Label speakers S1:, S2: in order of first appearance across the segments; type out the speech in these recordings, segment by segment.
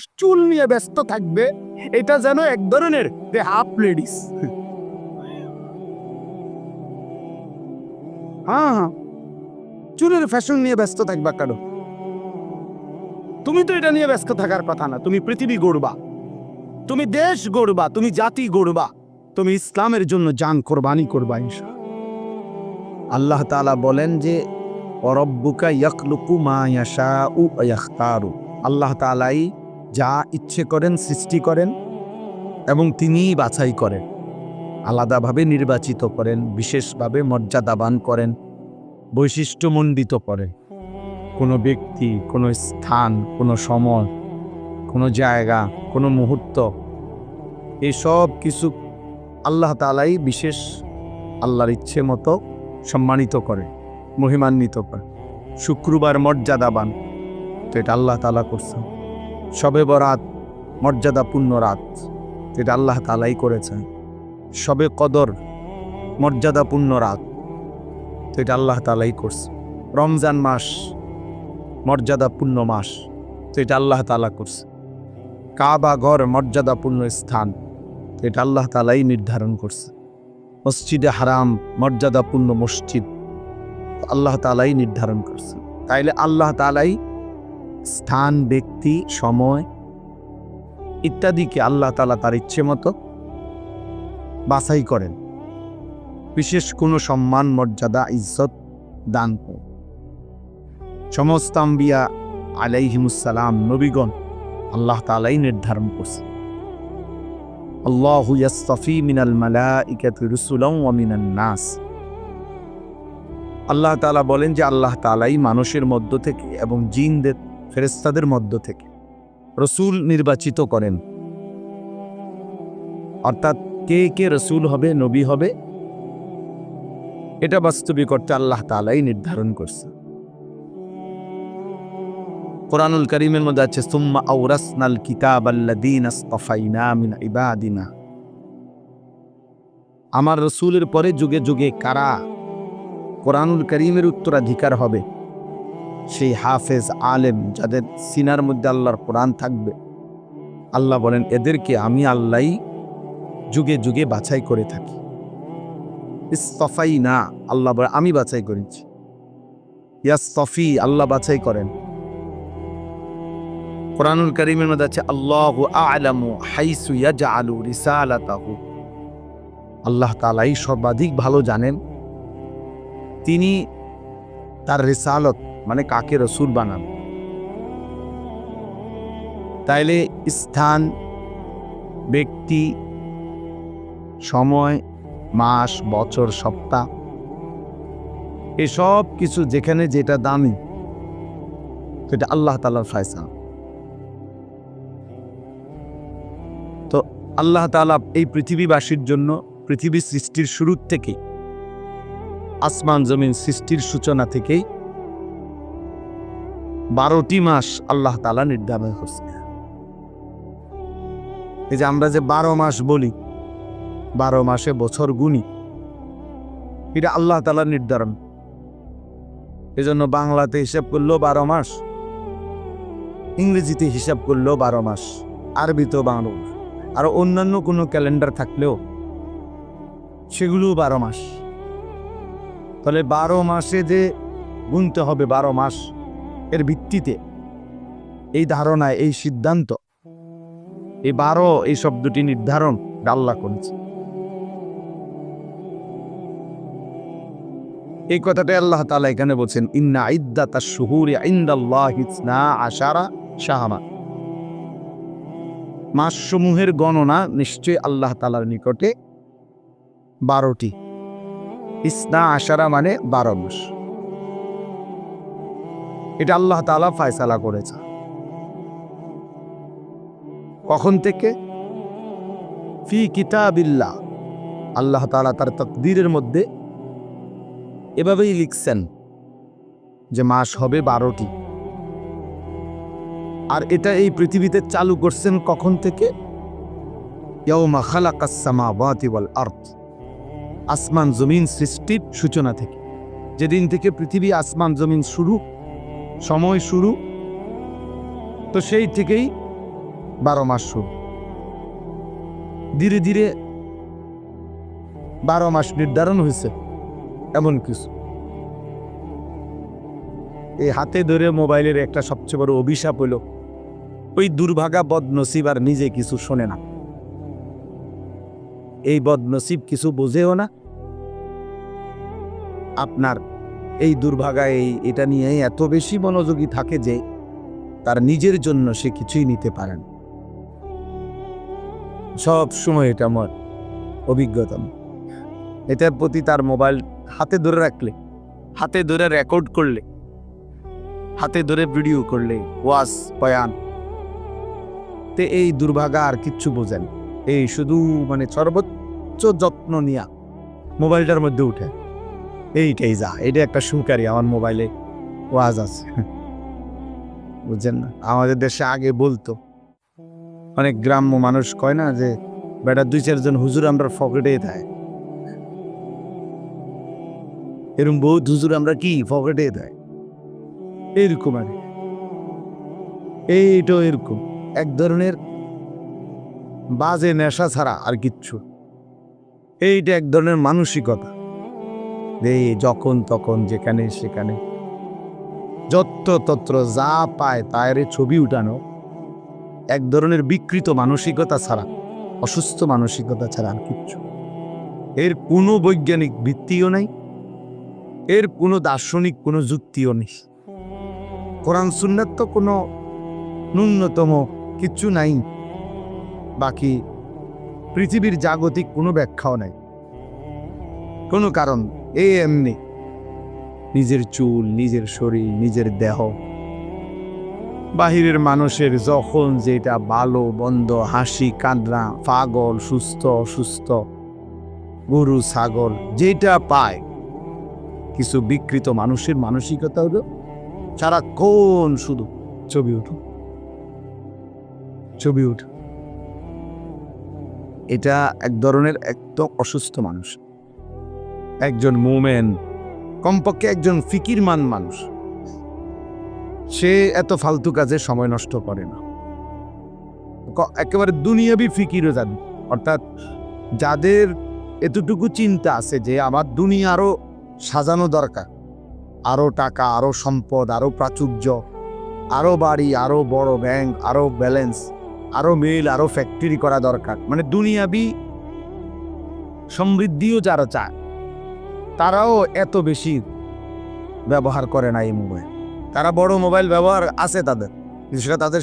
S1: পুরুষ চুল নিয়ে ব্যস্ত থাকবে, এটা যেন এক ধরনের হাফ লেডিস হ্যাঁ হ্যাঁ। চুলের ফ্যাশন নিয়ে ব্যস্ত থাকবা তুমি তো এটা নিয়ে ব্যস্ত থাকার কথা না, তুমি পৃথিবী গড়বা। তুমি দেশ গড়বা, তুমি জাতি গড়বা। তুমি ইসলামের জন্য জান কোরবানি করবা। আল্লাহ তাআলা বলেন যে অরব্বুকা ইয়াকলুকু মা ইয়াশাউ ওয়া ইয়াখতারু। আল্লাহ তাআলাই যা ইচ্ছে করেন সৃষ্টি করেন এবং তিনিই বাছাই করেন। আলাদাভাবে নির্বাচিত করেন, বিশেষভাবে মর্যাদাবান করেন, বৈশিষ্ট্যমণ্ডিত করেন। কোনো ব্যক্তি, কোনো স্থান, কোনো সময়, কোনো জায়গা, কোনো মুহূর্ত, এসব কিছু আল্লাহ তালাই বিশেষ আল্লাহর ইচ্ছে মতো সম্মানিত করে, মহিমান্বিত করে। শুক্রবার মর্যাদাবান, তো এটা আল্লাহ তালা করছেন। সবে বরাত, মর্যাদাপূর্ণ রাত এটা আল্লাহ তালাই করেছেন। সবে কদর, মর্যাদাপূর্ণ রাত তো এটা আল্লাহ তালাই করছে। রমজান মাস, মর্যাদাপূর্ণ মাস তো এটা আল্লাহ তালা করছে। কাবা ঘর, মর্যাদাপূর্ণ স্থান এটা আল্লাহ তালাই নির্ধারণ করছে। মসজিদে হারাম, মর্যাদাপূর্ণ মসজিদ, আল্লাহ তালাই নির্ধারণ করছে। তাইলে আল্লাহ তালাই স্থান, ব্যক্তি, সময় ইত্যাদিকে আল্লাহ তালা তার ইচ্ছে মতো বাছাই করেন। বিশেষ কোনো সম্মান, মর্যাদা, ইজ্জত দান করেন। সমস্ত আম্বিয়া আলাইহিমুসালাম নবীগণ আল্লাহ তালাই নির্ধারণ করছে আল্লাহ মিনাল মালাইকাতি রুসুলাম নাস। আল্লাহ বলেন যে আল্লাহ তাআলাই মানুষের মধ্য থেকে এবং জিনদের ফেরেশতাদের মধ্য থেকে। রসুল নির্বাচিত করেন। অর্থাৎ কে কে রসুল হবে, নবী হবে, এটা বাস্তবিক করতে আল্লাহ তাআলাই নির্ধারণ করছে। কোরআনুল করিমের মধ্যে আছে, সুম্মা আউরাসনাল কিতাব মিন ইবাদিনা। আমার রসুলের পরে যুগে যুগে কারা কোরআনুল করিমের উত্তরাধিকার হবে? সেই হাফেজ আলেম যাদের সিনার মধ্যে আল্লাহর কোরআন থাকবে। আল্লাহ বলেন, এদেরকে আমি আল্লাহ যুগে যুগে বাছাই করে থাকি। ইস্তফাই না আল্লাহ বলে, আমি বাছাই করেছি। ইয়াস্তফি, আল্লাহ বাছাই করেন। কোরআনুল করিমের মধ্যে আছে, আল্লাহ আলামু হাইসু ইয়াজআলু রিসালাতাহু। আল্লাহ তাআলাই সর্বাধিক ভালো জানেন। তিনি তার রিসালত মানে কাকে রসুল বানান তাইলে স্থান, ব্যক্তি, সময়, মাস, বছর, সপ্তাহ, এসব কিছু যেখানে যেটা দামি, সেটা আল্লাহ তালার ফায়সা তো আল্লাহ তালা এই পৃথিবীবাসীর জন্য পৃথিবী সৃষ্টির শুরুর থেকেই আসমান জমিন সৃষ্টির সূচনা থেকেই বারোটি মাস আল্লাহ তালা নির্ধারণ করছে। এই যে আমরা যে বারো মাস বলি, বারো মাসে বছর গুনি, এটা আল্লাহ তালার নির্ধারণ। এজন্য বাংলাতে হিসাব করলেও বারো মাস, ইংরেজিতে হিসাব করলেও বারো মাস, আরবিতেও মাস, আর অন্যান্য কোনো ক্যালেন্ডার থাকলেও সেগুলোও বারো মাস। তাহলে বারো মাসে যে গুনতে হবে, বারো মাস এর ভিত্তিতে এই ধারণায়, এই সিদ্ধান্ত এই বারো এই শব্দটি নির্ধারণ আল্লাহ করেছে। এই কথাটা আল্লাহ তালা এখানে বলছেন, ইন্না ইদ্দাতা শুহুরি ইনদাল্লাহি ইসনা আশারা শাহরা মাসসমূহের গণনা নিশ্চয়ই আল্লাহ তালার নিকটে বারোটি। ইসনা আশারা মানে বারো মাস। এটা আল্লাহ তাআলা ফায়সালা করেছে। কখন থেকে? ফি কিতাবিল্লাহ। আল্লাহ তাআলা তার তকদিরের মধ্যে এভাবেই লিখছেন যে মাস হবে বারোটি। আর এটা এই পৃথিবীতে চালু করছেন কখন থেকে? আসমান জমিন সৃষ্টির সূচনা থেকে। যেদিন থেকে পৃথিবী আসমান জমিন শুরু সময় শুরু। তো সেই থেকেই বারো মাস শুরু। ধীরে ধীরে বারো মাস নির্ধারণ হয়েছে, এমন কিছু। এই হাতে ধরে মোবাইলের একটা সবচেয়ে বড় অভিশাপ হলো, ওই দুর্ভাগা বদনসিব আর নিজে কিছু শোনে না। এই বদনসিব কিছু বোঝেও না। আপনার এই দুর্ভাগা, এই, এটা নিয়ে এত বেশি মনোযোগী থাকে যে তার নিজের জন্য সে কিছুই নিতে পারে না। সব সময় এটা আমার অভিজ্ঞতা। এটার প্রতি তার মোবাইল হাতে ধরে রাখলে, হাতে ধরে রেকর্ড করলে, হাতে ধরে ভিডিও করলে, ওয়াজ, বয়ান, তে এই দুর্ভাগা আর কিচ্ছু বোঝেন এই শুধু মানে সর্বোচ্চ যত্ন নিয়া, মোবাইলটার মধ্যে উঠে। এইটাই যা, এটা একটা সুকারি আমার মোবাইলে ওয়াজ আছে। বুঝছেন না? আমাদের দেশে আগে বলতো, অনেক গ্রাম্য মানুষ কয় না যে, বেটা দুই চারজন হুজুর আমরা ফকেটে দেয়। এরকম বহুত হুজুর আমরা কি ফকেটে দেয়? এরকম আর। এইটাও এরকম। এক ধরনের বাজে নেশা ছাড়া আর কিচ্ছু। এইটা এক ধরনের মানসিকতা। এই যখন তখন যেখানে সেখানে। যত্র তত্র যা পায় তার ছবি উঠানো, এক ধরনের বিকৃত মানসিকতা ছাড়া, অসুস্থ মানসিকতা ছাড়া আর কিচ্ছু। এর কোনো বৈজ্ঞানিক ভিত্তিও নাই, এর কোনো দার্শনিক কোনো যুক্তিও নেই। কোরআন, সুন্নাত তো কোনো ন্যূনতম কিচ্ছু নাই, বাকি পৃথিবীর জাগতিক কোনো ব্যাখ্যাও নাই। কোনো কারণ এই এমনি। নিজের চুল, নিজের শরীর, নিজের দেহ। বাহিরের মানুষের যখন যেটা ভালো, বন্ধ, হাসি কাঁদরা পাগল, সুস্থ, অসুস্থ, গরু, ছাগল, যেটা পায়, কিছু বিকৃত মানুষের মানসিকতা হলো সারাক্ষণ শুধু ছবি উঠো ছবি উঠ এটা এক ধরনের একদম অসুস্থ মানুষ। একজন মোমেন, কমপক্ষে একজন ফিকিরমান মানুষ। সে এত ফালতু কাজে সময় নষ্ট করে না। একেবারে দুনিয়াবি ফিকিরও জানি। অর্থাৎ যাদের এতটুকু চিন্তা আছে যে আমার দুনিয়া আরও সাজানো দরকার, আরও টাকা, আরও সম্পদ, আরও প্রাচুর্য, আরও বাড়ি, আরও বড় ব্যাংক আরও ব্যালেন্স আরও মিল আরও ফ্যাক্টরি করা দরকার। মানে দুনিয়াবি সমৃদ্ধিও যারা চায় তারাও এত বেশি ব্যবহার করে না এই মোবাইল। তারা বড় মোবাইল ব্যবহার আছে তাদের সেটা তাদের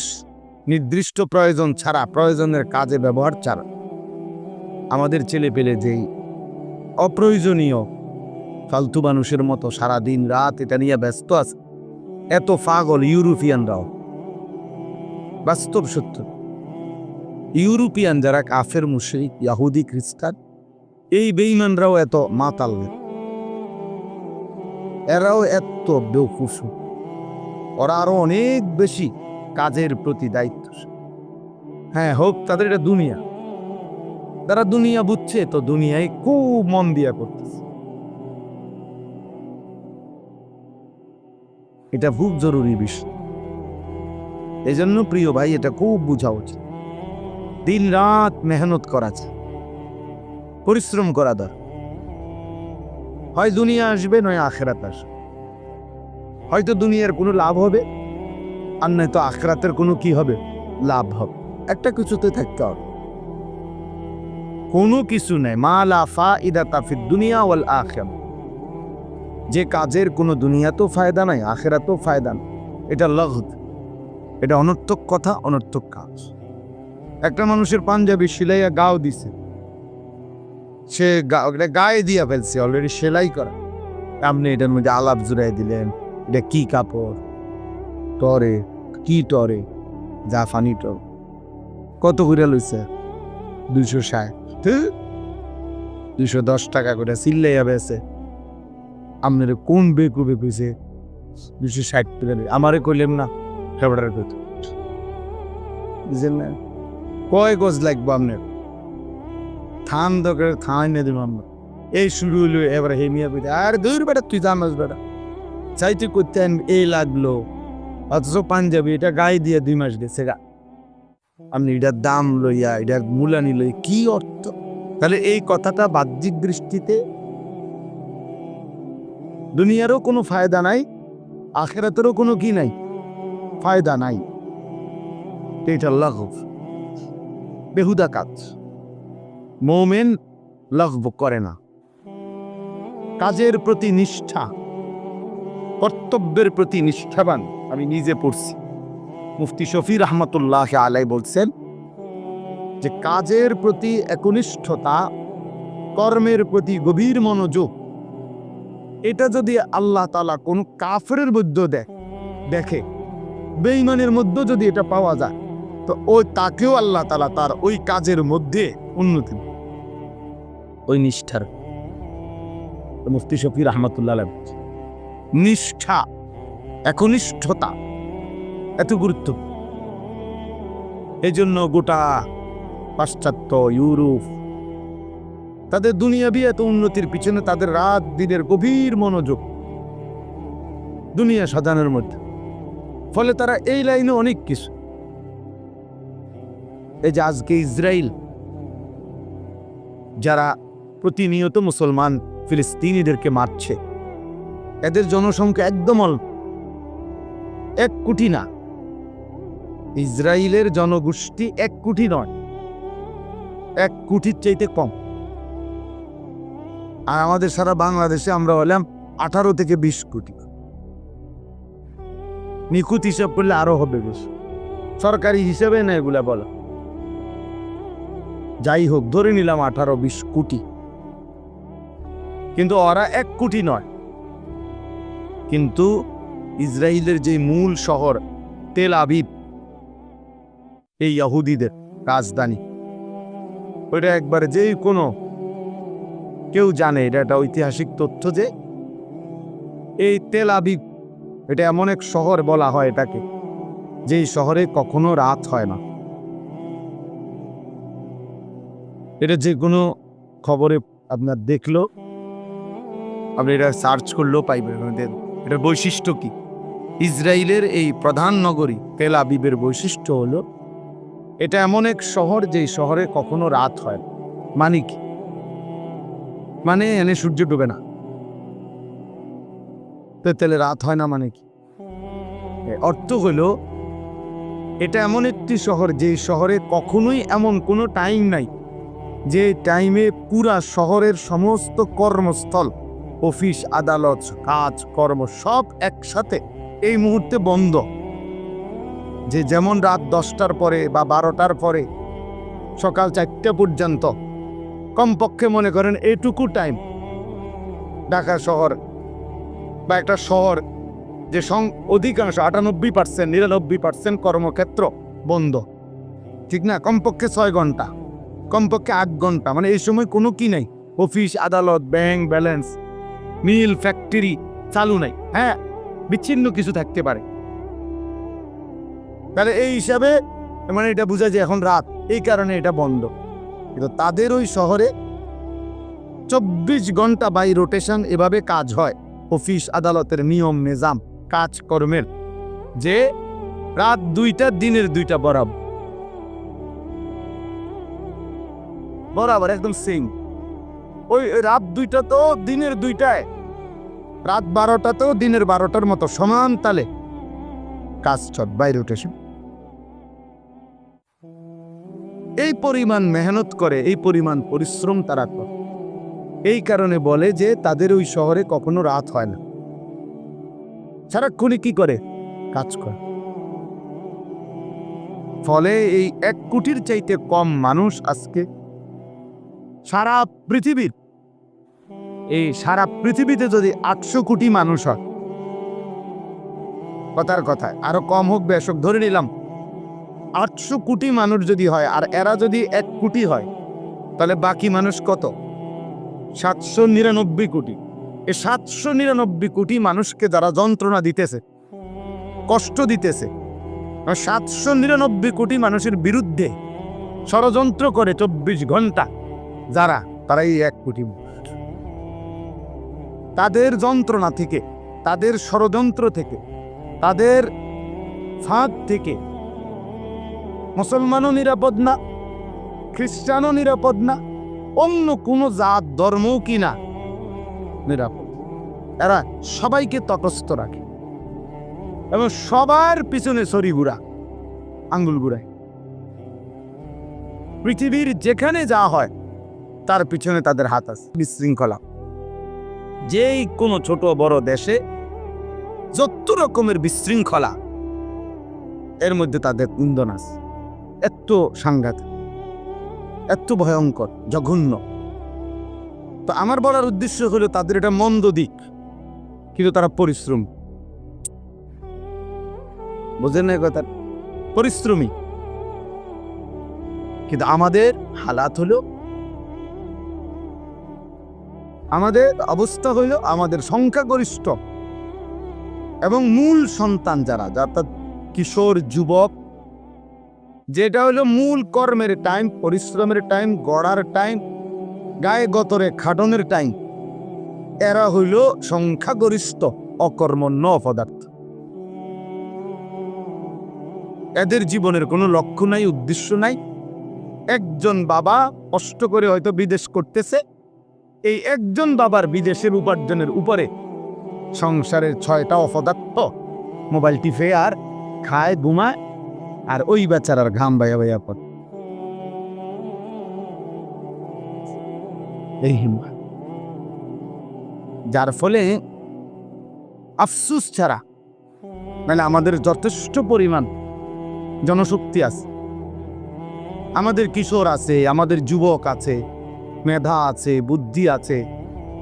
S1: নির্দিষ্ট প্রয়োজন ছাড়া, প্রয়োজনের কাজে ব্যবহার ছাড়া। আমাদের ছেলে পেলে যেই অপ্রয়োজনীয়, ফালতু মানুষের মতো সারা দিন রাত এটা নিয়ে ব্যস্ত আছে, এত পাগল ইউরোপিয়ানরাও। বাস্তব সত্য। ইউরোপিয়ান যারা কাফের, মুশরিক, ইয়াহুদি, খ্রিস্টান, এই বেইমানরাও এত মাতাল। এরাও এত বেউকুফ ওরা আরও অনেক বেশি কাজের প্রতি দায়িত্ব হ্যাঁ হোক, তাদের এটা দুনিয়া। তারা দুনিয়া বুঝছে, তো দুনিয়ায় খুব মন দিয়া করতেছে। এটা খুব জরুরি বিষয়। এই জন্য প্রিয় ভাই, এটা খুব বোঝা উচিত। দিন রাত মেহনত করা যায়। পরিশ্রম করা দরকার। হয় দুনিয়া আসবে, নয় আখেরাত আসবে। হয়তো দুনিয়ার কোনো লাভ হবে, আর নয়তো আখরাতের কোনো কি হবে? লাভ হবে। একটা কিছুতে থাকতে হবে। কোনো কিছু নেই। মা লাফা ইদা তাফিদ দুনিয়া ওয়াল আখের যে কাজের কোনো দুনিয়াতেও ফায়দা নাই, আখেরাতেও ফায়দা নাই। এটা লঘত। এটা অনর্থক কথা, অনর্থক কাজ। একটা মানুষের পাঞ্জাবি সিলাইয়া গাও দিছে। সে গায়ে দিয়া ফেলছে অলরেডি সেলাই করা। আপনি এটার মধ্যে আলাপ জুড়াই দিলেন, এটা কি কাপড়? টরে, কি টরে? জাফানি টর কত করে লইছে? দুশো ষাট। দুশো দশ টাকা করে সিল্লাইয়া বেছে। আপনার কোন বেকু বেকুছে দুশো ষাট টাকা আমারে কইলেন না ফেব্রুয়ারি কত কয় গজ লাগবো আপনার থান দরকার থান এনে দেবো আমরা এই শুরু হলো এবার হেমিয়া পেতে আর দূর বেটা, তুই জানাস বেটা। চাইতে করতে আন- এই লাগল। অথচ পাঞ্জাবি এটা গায়ে দিয়ে দুই মাস গেছে গা। আপনি এটার দাম লইয়া, এটার মূলানি লই, কি অর্থ? তাহলে এই কথাটা বাহ্যিক দৃষ্টিতে দুনিয়ারও কোনো ফায়দা নাই, আখেরাতেরও কোনো কি নাই? ফায়দা নাই। এটা লাঘব বেহুদা কাজ। মোমেন লাঘব করে না কাজের প্রতি নিষ্ঠা, কর্তব্যের প্রতি নিষ্ঠাবান আমি নিজে পড়ছি মুফতি শফি রহমতুল্লাহ আলাই বলছেন যে, কাজের প্রতি একনিষ্ঠতা, কর্মের প্রতি গভীর মনোযোগ, এটা যদি আল্লাহ তালা কোন কাফের মধ্যে দেয় দেখে বেইমানের মধ্যে যদি এটা পাওয়া যায়, তো ওই তাকেও আল্লাহ তালা তার ওই কাজের মধ্যে উন্নতি। ওই নিষ্ঠার। মুফতি শফি রহমতুল্লাহ নিষ্ঠা, একনিষ্ঠতা, এত গুরুত্ব। এই জন্য গোটা পাশ্চাত্য, ইউরোপ, তাদের দুনিয়াবি এত উন্নতির পিছনে তাদের রাত দিনের গভীর মনোযোগ দুনিয়া সাজানোর মধ্যে। ফলে তারা এই লাইনে অনেক কিছু। এই যে আজকে ইসরায়েল যারা প্রতিনিয়ত মুসলমান ফিলিস্তিনিদেরকে মারছে। এদের জনসংখ্যা একদম অল্প। এক কোটি না। ইসরায়েলের জনগোষ্ঠী এক কোটি নয়। এক কোটির চাইতে কম। আর আমাদের সারা বাংলাদেশে আমরা হলাম আঠারো থেকে বিশ কোটি। নিখুঁত হিসাব করলে আরও হবে বেশি। সরকারি হিসেবে না এগুলা বলা। যাই হোক, ধরে নিলাম আঠারো, বিশ কোটি। কিন্তু ওরা এক কোটি নয়। কিন্তু ইসরায়েলের যে মূল শহর, তেল আবিব, এই ইয়াহুদিদের রাজধানী, ওইটা একবার যে কোনো, কেউ জানে এটা একটা ঐতিহাসিক তথ্য যে, এই তেল আবিব, এটা এমন এক শহর বলা হয় এটাকে, যেই শহরে কখনো রাত হয় না। এটা যে কোনো খবরে আপনার দেখল। আপনি এটা সার্চ করলেও পাইবেন এটার বৈশিষ্ট্য কি? ইসরায়েলের এই প্রধান নগরী তেল আবিবের বৈশিষ্ট্য হলো, এটা এমন এক শহর যেই শহরে কখনো রাত হয়। মানে কি? মানে এনে সূর্য ডুবে না। তো তাহলে রাত হয় না মানে কি? অর্থ হলো, এটা এমন একটি শহর যে শহরে কখনোই এমন কোনো টাইম নাই যে টাইমে পুরা শহরের সমস্ত কর্মস্থল অফিস, আদালত, কাজ, কর্ম সব একসাথে এই মুহূর্তে বন্ধ। যে যেমন রাত দশটার পরে বা বারোটার পরে, সকাল চারটে পর্যন্ত, কমপক্ষে মনে করেন এইটুকু টাইম ঢাকা শহর বা একটা শহর যে সং, অধিকাংশ আটানব্বই পার্সেন্ট নিরানব্বই পার্সেন্ট কর্মক্ষেত্র বন্ধ। ঠিক না? কমপক্ষে ছয় ঘণ্টা, কমপক্ষে আট ঘণ্টা মানে এই সময় কোনো কি নাই। অফিস, আদালত, ব্যাংক, ব্যালেন্স মিল ফ্যাক্টরি চালু নাই। হ্যাঁ বিচ্ছিন্ন কিছু থাকতে পারে। তাহলে এই হিসাবে মানে এটা বোঝা যে এখন রাত, এই কারণে এটা বন্ধ। কিন্তু তাদের ওই শহরে চব্বিশ ঘণ্টা বাই রোটেশন এভাবে কাজ হয়। অফিস, আদালতের নিয়ম, নিজাম, কাজকর্মের। যে রাত দুইটা, দিনের দুইটা বরাবর। বরাবর, একদম সেম ওই রাত দুইটা তো দিনের দুইটায়। রাত বারোটা তো দিনের বারোটার মতো, সমান তালে। কাজ চট, বাইরে রোটেশন এই পরিমাণ মেহনত করে, এই পরিমাণ পরিশ্রম তারা করে। এই কারণে বলে যে তাদের ওই শহরে কখনো রাত হয় না। সারাক্ষণই কি করে? কাজ করে। ফলে এই এক কোটির চাইতে কম মানুষ আজকে সারা পৃথিবীর এই সারা পৃথিবীতে যদি আটশো কোটি মানুষ হয়। কথার কথায়, আরও কম হোক বেশক, ধরে নিলাম, আটশো কোটি মানুষ যদি হয়, আর এরা যদি এক কোটি হয়, তাহলে বাকি মানুষ কত? সাতশো নিরানব্বই কোটি। এই সাতশো নিরানব্বই কোটি মানুষকে যারা যন্ত্রণা দিতেছে, কষ্ট দিতেছে সাতশো নিরানব্বই কোটি মানুষের বিরুদ্ধে ষড়যন্ত্র করে চব্বিশ ঘণ্টা, যারা তারা এই এক কোটি। তাদের যন্ত্রণা থেকে, তাদের ষড়যন্ত্র থেকে, তাদের ফাঁদ থেকে। মুসলমানও নিরাপদ না, খ্রিস্টানও নিরাপদ না, অন্য কোনো জাত ধর্মও কি না? নিরাপদ। এরা সবাইকে তটস্থ রাখে। এবং সবার পিছনে সরি ঘুরা, আঙ্গুল ঘুরায়। পৃথিবীর যেখানে যা হয়, তার পিছনে তাদের হাত আছে। বিশৃঙ্খলা। যেই কোনো ছোট বড় দেশে যত রকমের বিশৃঙ্খলা, এর মধ্যে তাদের ইন্ধন আছে এত সাংঘাত এত ভয়ঙ্কর, জঘন্য। তো আমার বলার উদ্দেশ্য হলো তাদের এটা মন্দ দিক, কিন্তু তারা পরিশ্রম। বোঝেন না কথা? পরিশ্রমী। কিন্তু আমাদের হালাত হলো আমাদের অবস্থা হইল আমাদের সংখ্যাগরিষ্ঠ। এবং মূল সন্তান যারা, অর্থাৎ কিশোর, যুবক, যেটা হলো মূল কর্মের টাইম পরিশ্রমের টাইম গড়ার টাইম গায়ে গতরে খাটনের টাইম এরা হইল সংখ্যাগরিষ্ঠ, অকর্মণ্য অপদার্থ এদের জীবনের কোনো লক্ষ্য নাই, উদ্দেশ্য নাই। একজন বাবা কষ্ট করে হয়তো বিদেশ করতেছে এই একজন বাবার বিদেশের উপার্জনের উপরে। সংসারের ছয়টা অপদার্থ, মোবাইল টিপে আর খায়, ঘুমায়, আর ওই বেচারার ঘাম বাইয়া বাইয়া পড়ে। যার ফলে আফসুস ছাড়া মানে আমাদের যথেষ্ট পরিমাণ জনশক্তি আছে। আমাদের কিশোর আছে, আমাদের যুবক আছে মেধা আছে, বুদ্ধি আছে,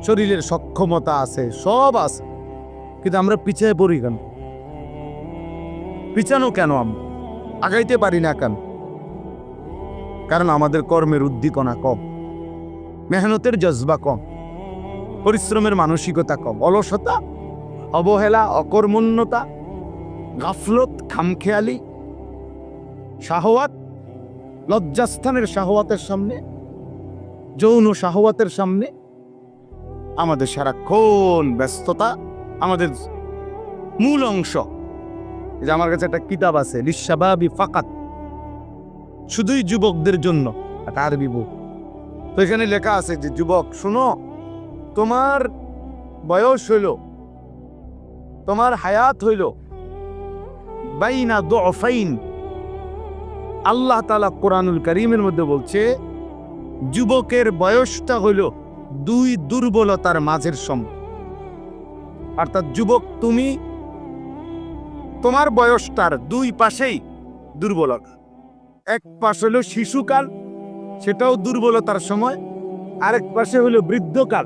S1: শরীরের সক্ষমতা আছে, সব আছে। কিন্তু আমরা পিছিয়ে পড়ি কেন? পিছানো কেন আমরা আগাইতে পারি না কেন? কারণ আমাদের কর্মের উদ্দীপনা কম, মেহনতের জজবা কম, পরিশ্রমের মানসিকতা কম, অলসতা, অবহেলা, অকর্মণ্যতা, গাফলত, খামখেয়ালি, শাহওয়াত, লজ্জাস্থানের শাহওয়াতের সামনে যৌন শাহওয়াতের সামনে। আমাদের সারাক্ষণ ব্যস্ততা, আমাদের মূল অংশ। যে আমার কাছে একটা কিতাব আছে লিসাবাবি ফাকাত। শুধুই যুবকদের জন্য, একটা আরবি বই। তো এখানে লেখা আছে যে, যুবক, শুনো, তোমার বয়স হইল, তোমার হায়াত হইল, বাইনা দফাইন আল্লাহ তালা কোরআনুল করিমের মধ্যে বলছে যুবকের বয়সটা হইল দুই দুর্বলতার মাঝের সম। অর্থাৎ যুবক, তুমি তোমার বয়সটার দুই পাশেই দুর্বলতা এক পাশ হলো শিশুকাল, সেটাও দুর্বলতার সময়। আরেক পাশে হলো বৃদ্ধকাল,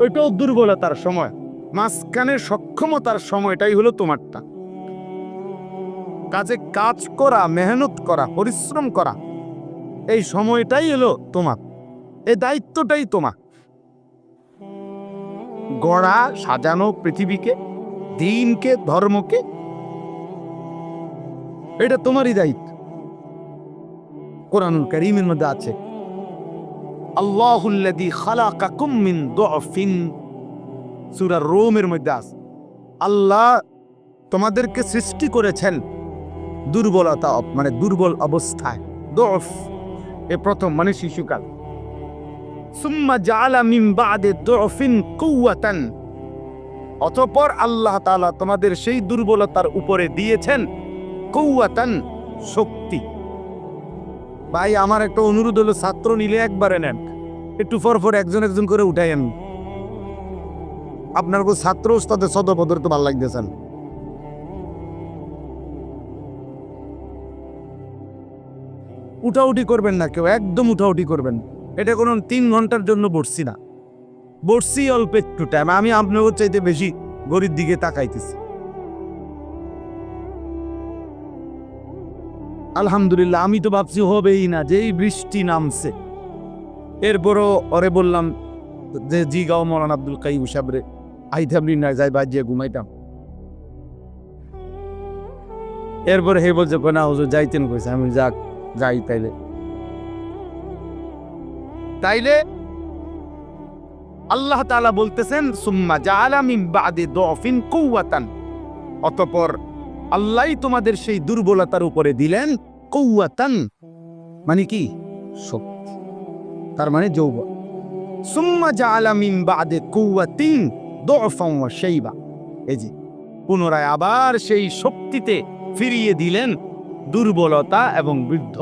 S1: ওইটাও দুর্বলতার সময়। মাঝখানে সক্ষমতার সময়টাই হলো তোমারটা। কাজে কাজ করা, মেহনত করা, পরিশ্রম করা এই সময়টাই হলো তোমার। এই দায়িত্বটাই তোমার। গড়া, সাজানো পৃথিবীকে, দিনকে, ধর্মকে, এটা তোমারই দায়িত্ব। কোরআনুল করিমের মধ্যে আছে, আল্লাহুল্লাযী খালাকাকুম মিন দুআফিন। সূরা রোমের মধ্যে আছে, আল্লাহ তোমাদেরকে সৃষ্টি করেছেন দুর্বলতা মানে দুর্বল অবস্থায় দফ এ প্রথম মানে শিশুকাল। সুম্মা জাআলা মিন বাদে দুআফিন কুওয়াতান। অতঃপর আল্লাহ তাআলা তোমাদের সেই দুর্বলতার উপরে দিয়েছেন কৌয়াতান শক্তি। ভাই, আমার একটা অনুরোধ হলো, ছাত্র নিলে একবারে নেন। একটু পর পর একজন একজন করে উঠাইয়েন। আপনার ছাত্র ওস্তাদের সদপদর তো ভালো লাগতেছেন উঠাউঠি করবেন না কেউ, একদম উঠাউঠি করবেন। এটা কোনো তিন ঘণ্টার জন্য বসছি না। বসছি অল্প একটু টাইম আমি আপনার চাইতে বেশি গরিব দিকে তাকাইতেছি। আলহামদুলিল্লাহ, আমি তো ভাবছি হবেই না, যেই বৃষ্টি নামছে। এরপরও ওরে বললাম যে, জি গাও মরান আব্দুল কাইম সাবরে আইতাম না যাই বাজিয়ে ঘুমাইতাম। এরপরে হে বলছে না হুজুর, যাইতেন কইছে। আমি যাক যাই তাইলে। তাইলে আল্লাহ তাআলা বলতেছেন, সুম্মা জাআলা মিন বাদি দুআফিন কুওয়াতান। অতঃপর আল্লাহই তোমাদের সেই দুর্বলতার উপরে দিলেন কৌয়াতান মানে কি? শক্তি। তার মানে যৌব সুম্মা জাআলা মিন বাদে কুওয়াতিন দুআফান ওয়া শাইবা। এই যে, পুনরায় আবার সেই শক্তিতে ফিরিয়ে দিলেন দুর্বলতা এবং বৃদ্ধ।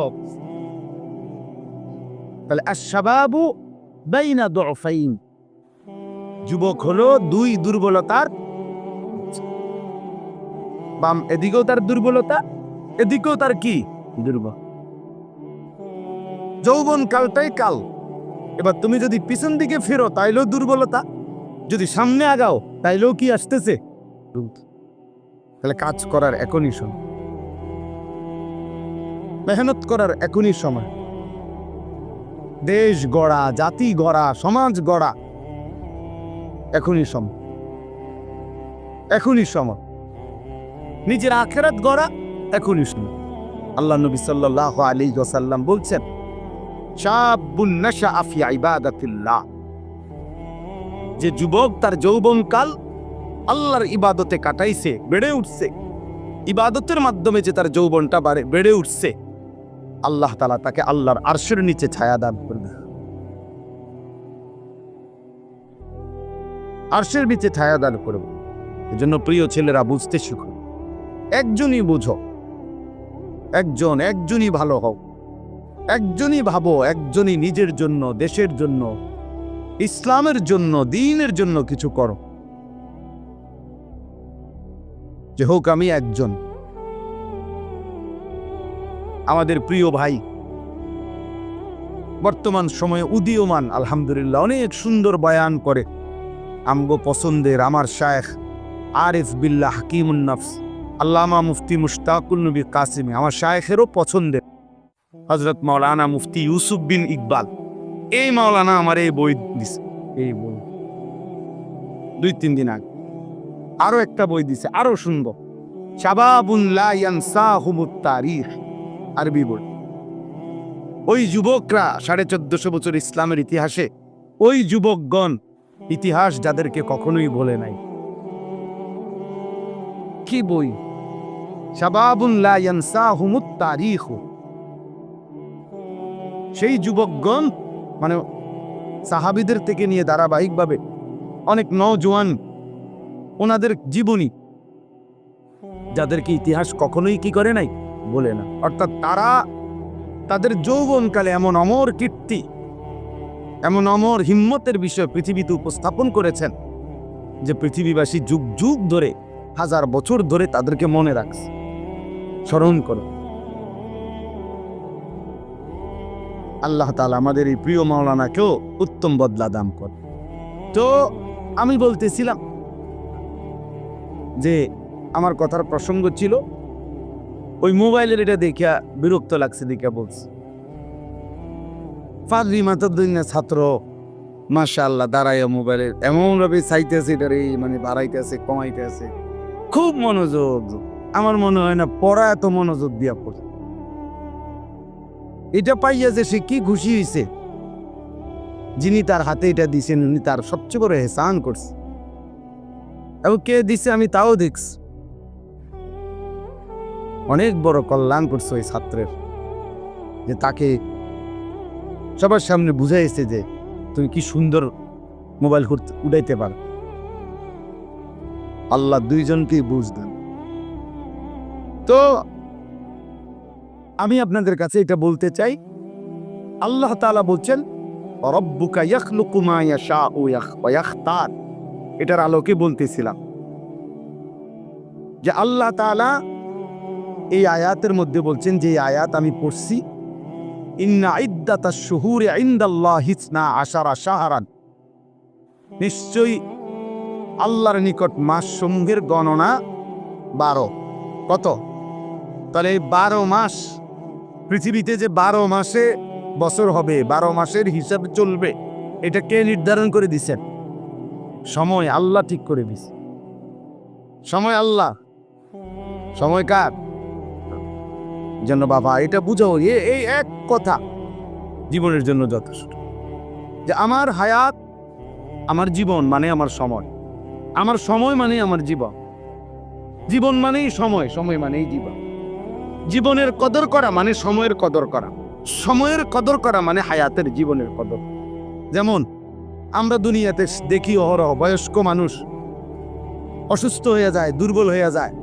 S1: তাহলে আশাবাবু বাইনা দুআফাইন যুবক হলো দুই দুর্বলতার বাম এদিকেও তার দুর্বলতা, এদিকেও তার কি? দুর্বল যৌবন কালটাই কাল। এবার তুমি যদি পিছন দিকে ফেরো, তাইলেও দুর্বলতা। যদি সামনে আগাও, তাইলেও কি আসতেছে? তাহলে কাজ করার এখনই সময় মেহনত করার এখনই সময়। দেশ গড়া, জাতি গড়া, সমাজ গড়া, এখনই সময়। এখনই সময়। নিজের আখেরাত গড়া, এখনই সময়। আল্লাহ নবী সাল্লাল্লাহু আলাইহি ওয়াসাল্লাম বলছেন যে যুবক তার যৌবনকাল আল্লাহর ইবাদতে কাটাইছে, বেড়ে উঠছে। ইবাদতের মাধ্যমে যে তার যৌবনটা বাড়ে, বেড়ে উঠছে। আল্লাহ তালা তাকে আল্লাহর আরশের নিচে ছায়া দান করবে। আরশের নিচে ছায়া দান করবে। এজন্য প্রিয় ছেলেরা, বুঝতে শিখো। একজনই বুঝো। একজন একজনই ভালো হও একজনই ভাবো, একজনই নিজের জন্য, দেশের জন্য, ইসলামের জন্য, দিনের জন্য কিছু করো। যে হোক আমি একজন। আমাদের প্রিয় ভাই। বর্তমান সময়ে উদীয়মান, আলহামদুলিল্লাহ, অনেক সুন্দর বয়ান করে। আমগো পছন্দের আমার শায়েখ আরিফ বিল্লাহ হাকিমুন নফস, আল্লামা মুফতি মুশতাকুল নবী কাসিমি, আমার শায়েখেরও পছন্দের হজরত মাওলানা মুফতি ইউসুফ বিন ইকবাল। এই মাওলানা আমার এই বই দিছে, এই বই। দুই তিন দিন আগে আরও একটা বই দিছে, আরও সুন্দর ইয়ানসাহুমুত তারিখ। আরবি বই ওই যুবকরা সাড়ে চোদ্দশো বছর ইসলামের ইতিহাসে ওই যুবকগণ ইতিহাস যাদেরকে কখনোই বলে নাই। কি বই? তারিখ সেই যুবকগণ মানে সাহাবিদের থেকে নিয়ে ধারাবাহিকভাবে অনেক নজওয়ান ওনাদের জীবনী যাদেরকে ইতিহাস কখনোই কি করে নাই? বলে না। অর্থাৎ তারা তাদের যৌবনকালে এমন অমর কীর্তি, এমন অমর হিম্মতের বিষয় পৃথিবীতে উপস্থাপন করেছেন যে পৃথিবীবাসী যুগ যুগ ধরে, হাজার বছর ধরে তাদেরকে মনে রাখছে। স্মরণ করো। আল্লাহ তালা আমাদের এই প্রিয় মাওলানাকেও উত্তম বদলা দাম কর তো আমি বলতেছিলাম যে, আমার কথার প্রসঙ্গ ছিল ওই মোবাইলের এটা দেখিয়া বিরক্ত লাগছে, দেখিয়া বলছে, ফাদরি মাতাদ্দিন ছাত্র মাশা আল্লাহ দাঁড়াইয়া মোবাইলের এমন ভাবে চাইতেছে, এটার মানে বাড়াইতেছে, কমাইতেছে। খুব মনোযোগ, আমার মনে হয় না পড়া এত মনোযোগ দিয়া পড়ে। এটা পাইয়া যে সে কি খুশি হয়েছে যিনি তার হাতে এটা দিছেন, উনি তার সবচেয়ে বড় হেসান করছে। এবং কে দিছে আমি তাও দেখছি। অনেক বড় কল্যাণ করছে ওই ছাত্রের। যে তাকে সবার সামনে বুঝাইছে যে তুমি কি সুন্দর মোবাইল উড়াইতে পারো। আল্লাহ দুইজনকেই বুঝ দেন। তো আমি আপনাদের কাছে এটা বলতে চাই। আল্লাহ তাআলা বলছেন ইয়াখতার। এটার আলোকে বলতেছিলাম যে আল্লাহ তাআলা এই আয়াতের মধ্যে বলছেন যে আয়াত আমি পড়ছি, ইন্না শুহুরে নিশ্চয়ই আল্লাহর নিকট মাস সমূহের গণনা বারো। কত? তাহলে এই বারো মাস, পৃথিবীতে যে বারো মাসে বছর হবে, বারো মাসের হিসাব চলবে, এটা কে নির্ধারণ করে দিছেন? সময় আল্লাহ ঠিক করে দিছে। সময় আল্লাহ। সময় কার? জন্য বাবা এটা বুঝো এ এই এক কথা। জীবনের জন্য যথেষ্ট। যে আমার হায়াত আমার জীবন মানে আমার সময়। আমার সময় মানে আমার জীবন। জীবন মানেই সময় সময় মানেই জীবন। জীবনের কদর করা মানে সময়ের কদর করা। সময়ের কদর করা মানে হায়াতের জীবনের কদর। যেমন আমরা দুনিয়াতে দেখি অহরহ বয়স্ক মানুষ অসুস্থ হয়ে যায় দুর্বল হয়ে যায়।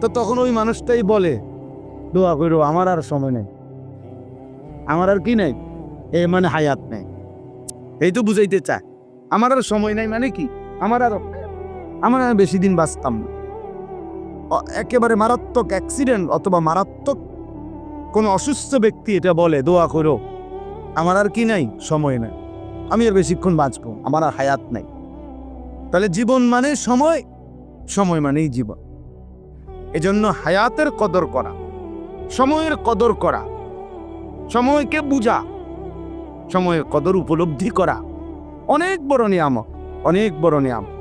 S1: তো তখন ওই মানুষটাই বলে দোয়া করো আমার আর সময় নেই। আমার আর কি নেই? এ মানে হায়াত নেই। এই তো বুঝাইতে চায়। আমার আর সময় নেই মানে কি? আমার আর আমার আর বেশি দিন বাঁচতাম না। একেবারে মারাত্মক অ্যাক্সিডেন্ট অথবা মারাত্মক কোনো অসুস্থ ব্যক্তি এটা বলে, দোয়া করো আমার আর কি নাই? সময় নাই। আমি আর বেশিক্ষণ বাঁচবো, আমার আর হায়াত নাই। তাহলে জীবন মানে সময়? সময় মানেই জীবন। এজন্য হায়াতের কদর করা। সময়ের কদর করা, সময়কে বুঝা, সময়ের কদর উপলব্ধি করা। অনেক বড় নিয়ামক অনেক বড় নিয়ামক